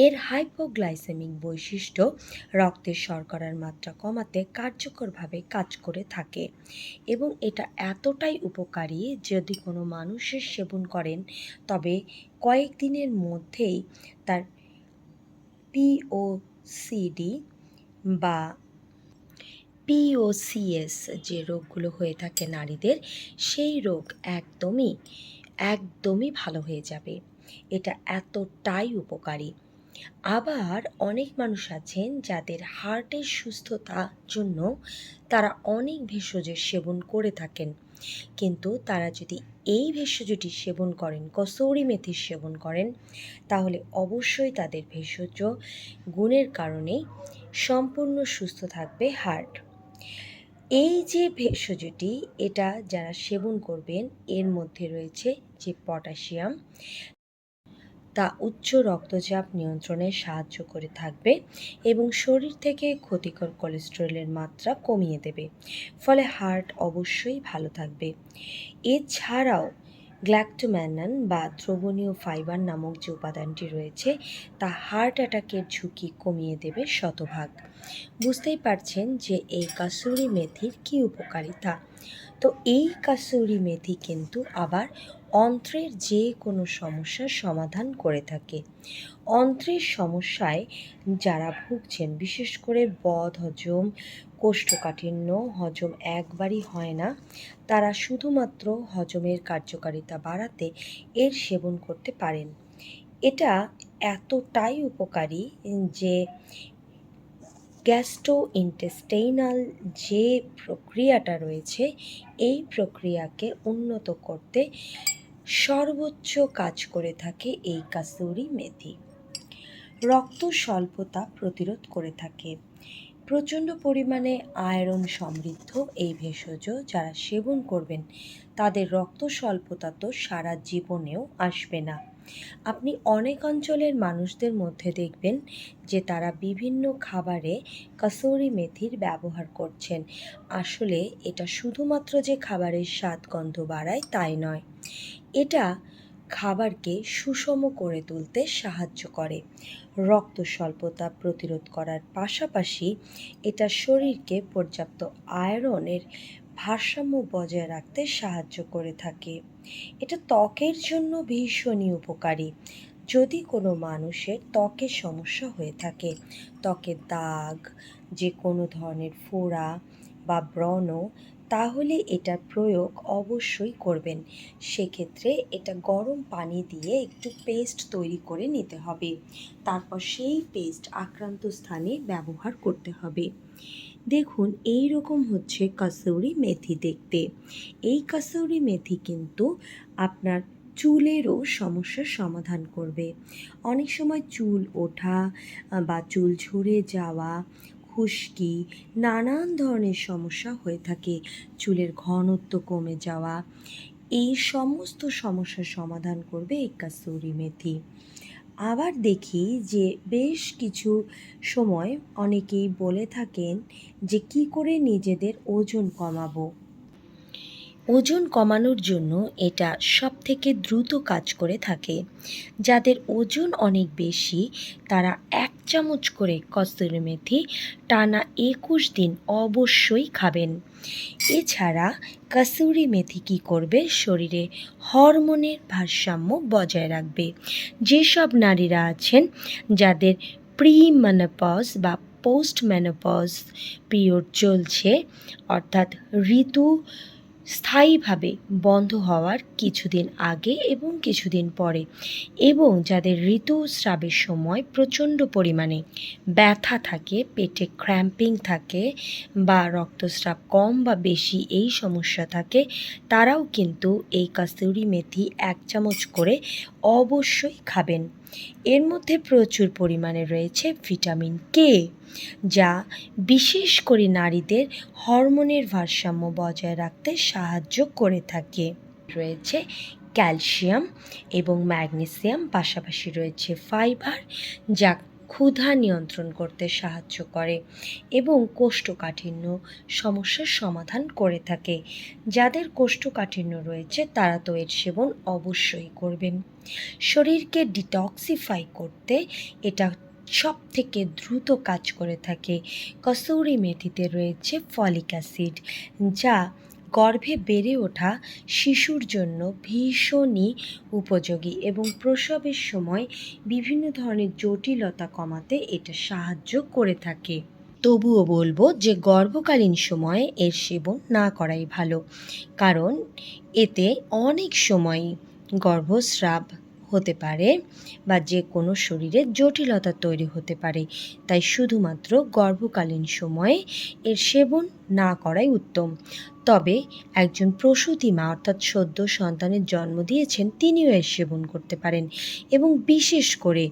এর হাইপোগ্লাইসেমিক বৈশিষ্ট্য রক্তের শর্করার মাত্রা কমাতে কার্যকরভাবে কাজ করে থাকে এবং এটা এতটাই উপকারী যদি কোনো মানুষের সেবন করেন, তবে কয়েকদিনের মধ্যেই তার পিওসিডি বা পিওসিএস যে রোগগুলো হয়ে থাকে নারীদের, সেই রোগ একদমই একদমই ভালো হয়ে যাবে। এটা এতটাই উপকারী। আবার অনেক মানুষ আছেন যাদের হার্টের সুস্থতার জন্য তারা অনেক ভেষজের সেবন করে থাকেন। কিন্তু তারা যদি এই ভেষজটি সেবন করেন, কসৌরি মেথির সেবন করেন, তাহলে অবশ্যই তাদের ভেষজ গুণের কারণে সম্পূর্ণ সুস্থ থাকবে হার্ট। এই যে ভেষজটি, এটা যারা সেবন করবেন, এর মধ্যে রয়েছে যে পটাশিয়াম। তা উচ্চ রক্তচাপ নিয়ন্ত্রণে সাহায্য করে থাকবে এবং শরীর থেকে ক্ষতিকর কোলেস্টেরলের মাত্রা কমিয়ে দেবে। ফলে হার্ট অবশ্যই ভালো থাকবে। এছাড়াও গ্ল্যাক্টোম্যানন বা দ্রবণীয় ফাইবার নামক যে উপাদানটি রয়েছে, তা হার্ট অ্যাটাকের ঝুঁকি কমিয়ে দেবে শতভাগ। বুঝতেই পারছেন যে এই কাসুরি মেথির কী উপকারিতা। তো এই কাসুরি মেথি কিন্তু আবার অন্ত্রের যে কোনো সমস্যার সমাধান করে থাকে। অন্ত্রের সমস্যায় যারা ভুগছেন, বিশেষ করে বদ হজম, কোষ্ঠকাঠিন্য, হজম একবারই হয় না, তারা শুধুমাত্র হজমের কার্যকারিতা বাড়াতে এর সেবন করতে পারেন। এটা এতটাই উপকারী যে গ্যাস্ট্রো ইন্টেস্টেইনাল যে প্রক্রিয়াটা রয়েছে, এই প্রক্রিয়াকে উন্নত করতে সর্বোচ্চ কাজ করে থাকে এই কাসুরি মেথি। রক্ত স্বল্পতা প্রতিরোধ করে থাকে। প্রচণ্ড পরিমাণে আয়রন সমৃদ্ধ এই ভেষজ যারা সেবন করবেন, তাদের রক্ত স্বল্পতা তো সারা জীবনেও আসবে না। আপনি অনেক অঞ্চলের মানুষদের মধ্যে দেখবেন যে তারা বিভিন্ন খাবারে কাসৌরি মেথির ব্যবহার করছেন। আসলে এটা শুধুমাত্র যে খাবারের স্বাদ গন্ধ বাড়ায় তাই নয়, এটা খাবারকে সুষম করে তুলতে সাহায্য করে। রক্ত স্বল্পতা প্রতিরোধ করার পাশাপাশি এটা শরীরকে পর্যাপ্ত আয়রনের ভারসাম্য বজায় রাখতে সাহায্য করে থাকে। এটা ত্বকের জন্য ভীষণই উপকারী। যদি কোনো মানুষের ত্বকের সমস্যা হয়ে থাকে, ত্বকের দাগ যে কোনো ধরনের ফোড়া বা ব্রণ তাহলে এটার প্রয়োগ অবশ্যই করবেন। সেক্ষেত্রে এটা গরম পানি দিয়ে একটু পেস্ট তৈরি করে নিতে হবে। তারপর সেই পেস্ট আক্রান্ত স্থানে ব্যবহার করতে হবে। দেখুন এই রকম হচ্ছে কাসৌরি মেথি দেখতে। এই কাসৌরি মেথি কিন্তু আপনার চুলেরও সমস্যার সমাধান করবে। অনেক সময় চুল ওঠা বা চুল ঝরে যাওয়া খুশকি, নানান ধরনের সমস্যা হয়ে থাকে, চুলের ঘনত্ব কমে যাওয়া। এই সমস্ত সমস্যার সমাধান করবে এই কাস্তুরি মেথি। আবার দেখি যে বেশ কিছু সময় অনেকেই বলে থাকেন যে কি করে নিজেদের ওজন কমাবো। ওজন কমানোর জন্য এটা সব থেকে দ্রুত কাজ করে থাকে। যাদের ওজন অনেক বেশি, তারা এক চামচ করে কস্তুরি মেথি টানা একুশ দিন অবশ্যই খাবেন। এছাড়া কাসুরি মেথি কী করবে? শরীরে হরমোনের ভারসাম্য বজায় রাখবে। যেসব নারীরা আছেন, যাদের প্রি ম্যানোপজ বা পোস্ট ম্যানোপজ পিরিয়ড চলছে, অর্থাৎ ঋতু স্থায়ীভাবে বন্ধ হওয়ার কিছুদিন আগে এবং কিছুদিন পরে এবং যাদের ঋতুস্রাবের সময় প্রচণ্ড পরিমাণে ব্যথা থাকে, পেটে ক্র্যাম্পিং থাকে বা রক্তস্রাব কম বা বেশি এই সমস্যা থাকে, তারাও কিন্তু এই কাস্তুরি মেথি এক চামচ করে অবশ্যই খাবেন। এর মধ্যে প্রচুর পরিমাণে রয়েছে ভিটামিন কে যা বিশেষ করে নারীদের হরমোনের ভারসাম্য বজায় রাখতে সাহায্য করে থাকে। রয়েছে ক্যালসিয়াম এবং ম্যাগনেসিয়াম, পাশাপাশি রয়েছে ফাইবার, যা ক্ষুধা নিয়ন্ত্রণ করতে সাহায্য করে এবং কোষ্ঠকাঠিন্য সমস্যার সমাধান করে থাকে। যাদের কোষ্ঠকাঠিন্য রয়েছে, তারা তো এর সেবন অবশ্যই করবেন। শরীরকে ডিটক্সিফাই করতে এটা সব থেকে দ্রুত কাজ করে থাকে। কসৌরি মেথিতে রয়েছে ফলিক অ্যাসিড, যা গর্ভে বেড়ে ওঠা শিশুর জন্য ভীষণই উপযোগী এবং প্রসবের সময় বিভিন্ন ধরনের জটিলতা কমাতে এটা সাহায্য করে থাকে। তবুও বলব যে গর্ভকালীন সময়ে এর সেবন না করাই ভালো, কারণ এতে অনেক সময় গর্ভস্রাব হতে পারে বা যে কোনো শরীরে জটিলতা তৈরি হতে পারে। তাই শুধুমাত্র গর্ভকালীন সময়ে এর সেবন না করাই উত্তম। তবে একজন প্রসূতি মা অর্থাৎ সদ্য সন্তানের জন্ম দিয়েছেন, তিনিও এর সেবন করতে পারেন এবং বিশেষ করে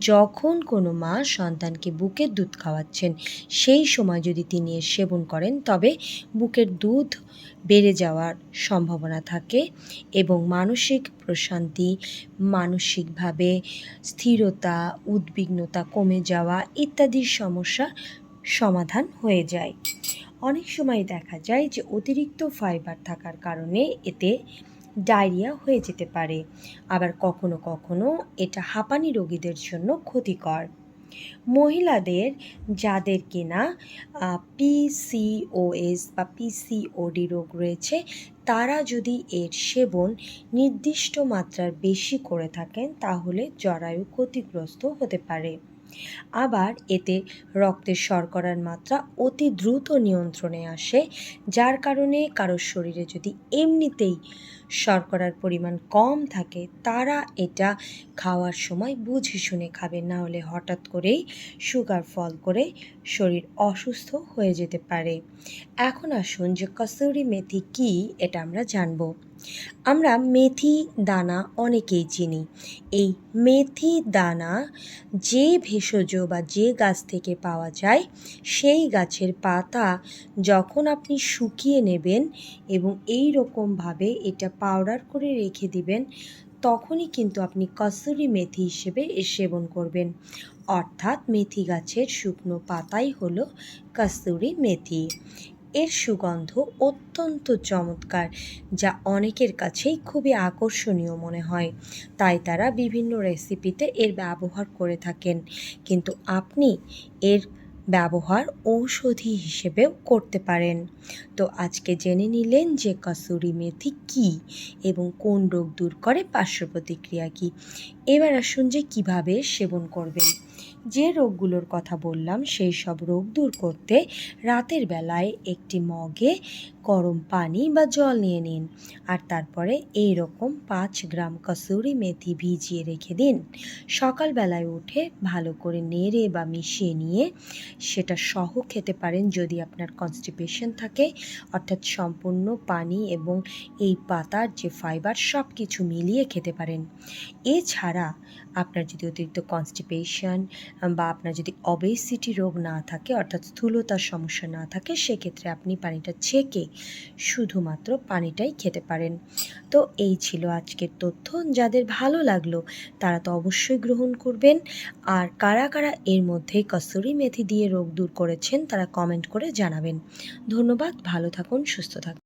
যখন কোনো মা সন্তানকে বুকের দুধ খাওয়াচ্ছেন, সেই সময় যদি তিনি এর সেবন করেন, তবে বুকের দুধ বেড়ে যাওয়ার সম্ভাবনা থাকে এবং মানসিক প্রশান্তি, মানসিকভাবে স্থিরতা, উদ্বিগ্নতা কমে যাওয়া ইত্যাদির সমস্যা সমাধান হয়ে যায়। অনেক সময় দেখা যায় যে অতিরিক্ত ফাইবার থাকার কারণে এতে ডায়রিয়া হয়ে যেতে পারে। আবার কখনো কখনো এটা হাঁপানি রোগীদের জন্য ক্ষতিকর। মহিলাদের যাদের কিনা পিসিওএস বা পিসিওডি রোগ রয়েছে, তারা যদি এর সেবন নির্দিষ্ট মাত্রার বেশি করে থাকেন, তাহলে জরায়ু ক্ষতিগ্রস্ত হতে পারে। আবার এতে রক্তের শর্করার মাত্রা অতি দ্রুত নিয়ন্ত্রণে আসে, যার কারণে কারোর শরীরে যদি এমনিতেই শর্করার পরিমাণ কম থাকে, তারা এটা খাওয়ার সময় বুঝে শুনে খাবেন না হলে হঠাৎ করেই সুগার ফল করে শরীর অসুস্থ হয়ে যেতে পারে। এখন আসুন যে কসুরি মেথি কী, এটা আমরা জানব। আমরা মেথি দানা অনেকেই চিনি। এই মেথি দানা যে ভেষজ বা যে গাছ থেকে পাওয়া যায়, সেই গাছের পাতা যখন আপনি শুকিয়ে নেবেন এবং এই রকমভাবে এটা পাউডার করে রেখে দিবেন, তখনই কিন্তু আপনি কসুরি মেথি হিসেবে সেবন করবেন। অর্থাৎ মেথি গাছের শুকনো পাতাই হলো কস্তুরি মেথি। এর সুগন্ধ অত্যন্ত চমৎকার, যা অনেকের কাছেই খুবই আকর্ষণীয় মনে হয়। তাই তারা বিভিন্ন রেসিপিতে এর ব্যবহার করে থাকেন। কিন্তু আপনি এর ব্যবহার ঔষধি হিসেবেও করতে পারেন। তো আজকে জেনে নিলেন যে কসুরি মেথি কী এবং কোন রোগ দূর করে পার্শ্ব প্রতিক্রিয়া কী। এবার আসুন যে কীভাবে সেবন করবেন। যে রোগগুলোর কথা বললাম, সেই সব রোগ দূর করতে রাতের বেলায় একটি মগে গরম পানি বা জল নিয়ে নিন আর তারপরে এই রকম পাঁচ গ্রাম কসুরি মেথি ভিজিয়ে রেখে দিন। সকালবেলায় উঠে ভালো করে নেড়ে বা মিশিয়ে নিয়ে সেটা সহ খেতে পারেন যদি আপনার কনস্টিপেশন থাকে। অর্থাৎ সম্পূর্ণ পানি এবং এই পাতার যে ফাইবার সব কিছু মিলিয়ে খেতে পারেন। এছাড়া আপনার যদি অতিরিক্ত কনস্টিপেশন বা আপনার যদি অবেসিটি রোগ না থাকে, অর্থাৎ স্থূলতার সমস্যা না থাকে, সেক্ষেত্রে আপনি পানিটা ছেঁকে শুধুমাত্র পানিটাই খেতে পারেন। তো এই ছিল আজকের তথ্য। যাদের ভালো লাগল, তারা তো অবশ্যই গ্রহণ করবেন। আর কারা কারা এর মধ্যে কসুরি মেথি দিয়ে রোগ দূর করেছেন, তারা কমেন্ট করে জানাবেন। ধন্যবাদ, ভালো থাকুন, সুস্থ থাকুন।